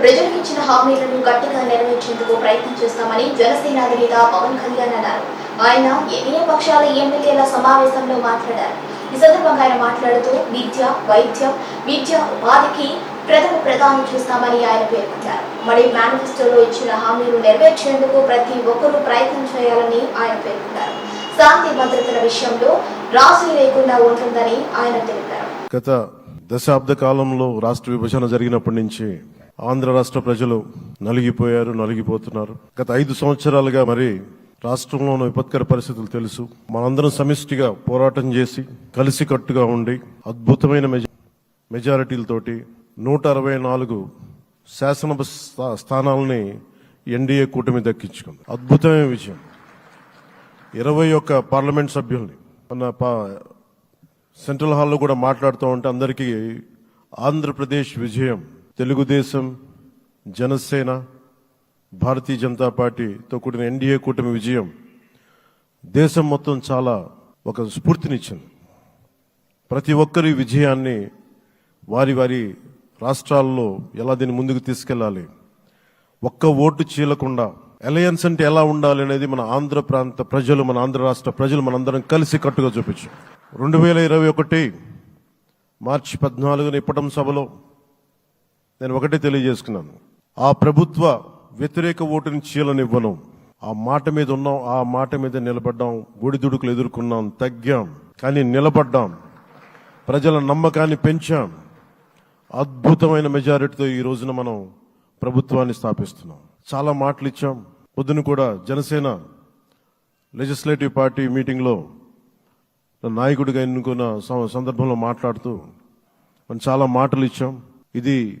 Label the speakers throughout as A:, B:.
A: ప్రజలకు ఇచ్చిన హామీలను గట్టిగా నెరవేర్చేందుకు ప్రయత్నం చేస్తామని జనసేన అధినేత పవన్ కళ్యాణ్ అన్నారు. ఆయన ఎన్డీఏ పక్షాల ఎమ్మెల్యేల సమావేశంలో మాట్లాడారు. ఈ సందర్భంగా ఆయన మాట్లాడుతూ విద్య వైద్యం విద్య ఉపాధికి ప్రథమ ప్రధానం చేస్తామని ఆయన పేర్కొన్నారు. మరి మేనిఫెస్టోలో ఇచ్చిన హామీలు నెరవేర్చేందుకు ప్రతి ఒక్కరూ ప్రయత్నం చేయాలని ఆయన పేర్కొన్నారు. శాంతి భద్రతల విషయంలో రాజీ లేకుండా ఉంటుందని ఆయన తెలిపారు.
B: గత దశాబ్ద కాలంలో రాష్ట్ర విభజన జరిగినప్పటి నుంచి ఆంధ్ర రాష్ట్ర ప్రజలు నలిగిపోయారు నలిగిపోతున్నారు. గత ఐదు సంవత్సరాలుగా మరి రాష్ట్రంలో ఉన్న విపత్కర పరిస్థితులు తెలుసు. మనందరం సమిష్టిగా పోరాటం చేసి కలిసికట్టుగా ఉండి అద్భుతమైన మెజ- మెజారిటీలతోటి నూట అరవై నాలుగు శాసనసభ స్థా- స్థానాలని ఎన్డీఏ కూటమి దక్కించుకుంది. అద్భుతమైన విజయం. ఇరవై ఒక్క పార్లమెంట్ సభ్యుల్ని. మన పా- సెంట్రల్ హాల్లో కూడా మాట్లాడుతూ ఉంటే అందరికీ ఆంధ్రప్రదేశ్ విజయం తెలుగుదేశం జనసేన భారతీయ జనతా పార్టీతో కూడిన ఎన్డీఏ కూటమి విజయం దేశం మొత్తం చాలా ఒక స్ఫూర్తినిచ్చింది. ప్రతి ఒక్కరి విజయాన్ని వారి వారి రాష్ట్రాల్లో ఎలా దీన్ని ముందుకు తీసుకెళ్ళాలి? ఒక్క ఓటు చీలకుండా అలయన్స్ అంటే ఎలా ఉండాలి అనేది మన ఆంధ్ర ప్రాంత ప్రజలు మన ఆంధ్ర రాష్ట్ర ప్రజలు మనందరం కలిసి కట్టుగా చూపించాం. రెండు వేల ఇరవై ఒకటి మార్చి పద్నాలుగున ఇప్పటం సభలో నేను ఒకటే తెలియజేసుకున్నాను. ఆ ప్రభుత్వ వ్యతిరేక ఓటుని చీలనివ్వను. ఆ మాట మీద ఉన్నాం ఆ మాట మీద నిలబడ్డాం ఒడిదుడుకులు ఎదుర్కొన్నాం తగ్గాం కానీ నిలబడ్డాం. ప్రజల నమ్మకాన్ని పెంచాం. అద్భుతమైన మెజారిటీతో ఈ రోజున మనం ప్రభుత్వాన్ని స్థాపిస్తున్నాం. చాలా మాటలు ఇచ్చాం. పొద్దున కూడా జనసేన లెజిస్లేటివ్ పార్టీ మీటింగ్లో నాయకుడిగా ఎన్నుకున్న సందర్భంలో మాట్లాడుతూ మనం చాలా మాటలు ఇచ్చాం. ఇది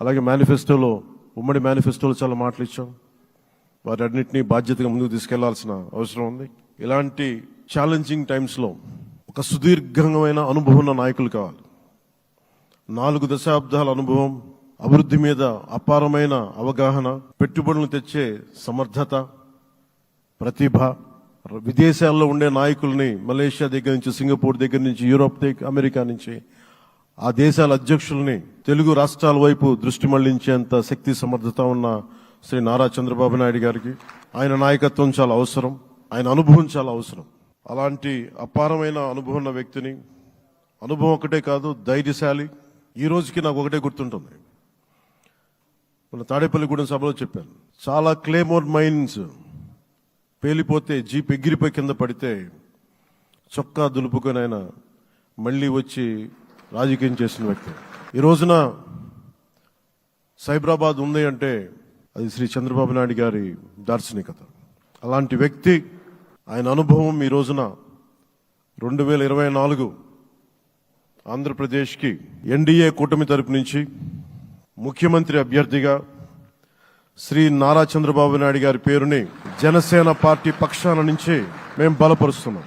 B: అలాగే మేనిఫెస్టోలో ఉమ్మడి మేనిఫెస్టోలో చాలా మాటలు ఇచ్చాం. వాటన్నిటినీ బాధ్యతగా ముందుకు తీసుకెళ్ళాల్సిన అవసరం ఉంది. ఇలాంటి ఛాలెంజింగ్ టైమ్స్లో ఒక సుదీర్ఘమైన అనుభవం ఉన్న నాయకులు కావాలి. నాలుగు దశాబ్దాల అనుభవం అభివృద్ధి మీద అపారమైన అవగాహన పెట్టుబడులు తెచ్చే సమర్థత ప్రతిభ విదేశాల్లో ఉండే నాయకుల్ని మలేషియా దగ్గర నుంచి సింగపూర్ దగ్గర నుంచి యూరోప్ దగ్గర అమెరికా నుంచి ఆ దేశాల అధ్యక్షుల్ని తెలుగు రాష్ట్రాల వైపు దృష్టి మళ్ళించేంత శక్తి సమర్థత ఉన్న శ్రీ నారా చంద్రబాబు నాయుడు గారికి ఆయన నాయకత్వం చాలా అవసరం ఆయన అనుభవం చాలా అవసరం. అలాంటి అపారమైన అనుభవం ఉన్న వ్యక్తిని అనుభవం ఒకటే కాదు ధైర్యశాలి ఈ రోజుకి నాకు ఒకటే గుర్తుంటుంది. మన తాడేపల్లిగూడెం సభలో చెప్పాను. చాలా క్లేమోర్ మైన్స్ పేలిపోతే జీప్ ఎగిరిపోయి కింద పడితే చొక్కా దులుపుకొని ఆయన మళ్ళీ వచ్చి రాజకీయం చేసిన వ్యక్తి. ఈ రోజున సైబరాబాద్ ఉంది అంటే అది శ్రీ చంద్రబాబు నాయుడు గారి దార్శనికత. అలాంటి వ్యక్తి ఆయన అనుభవం ఈ రోజున రెండు వేల ఇరవై నాలుగు ఆంధ్రప్రదేశ్కి ఎన్డీఏ కూటమి తరపు నుంచి ముఖ్యమంత్రి అభ్యర్థిగా శ్రీ నారా చంద్రబాబు నాయుడు గారి పేరుని జనసేన పార్టీ పక్షాన నుంచి మేము బలపరుస్తున్నాం.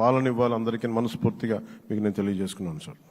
B: పాలన ఇవ్వాలి. అందరికీ మనస్ఫూర్తిగా మీకు నేను తెలియజేసుకున్నాను సార్.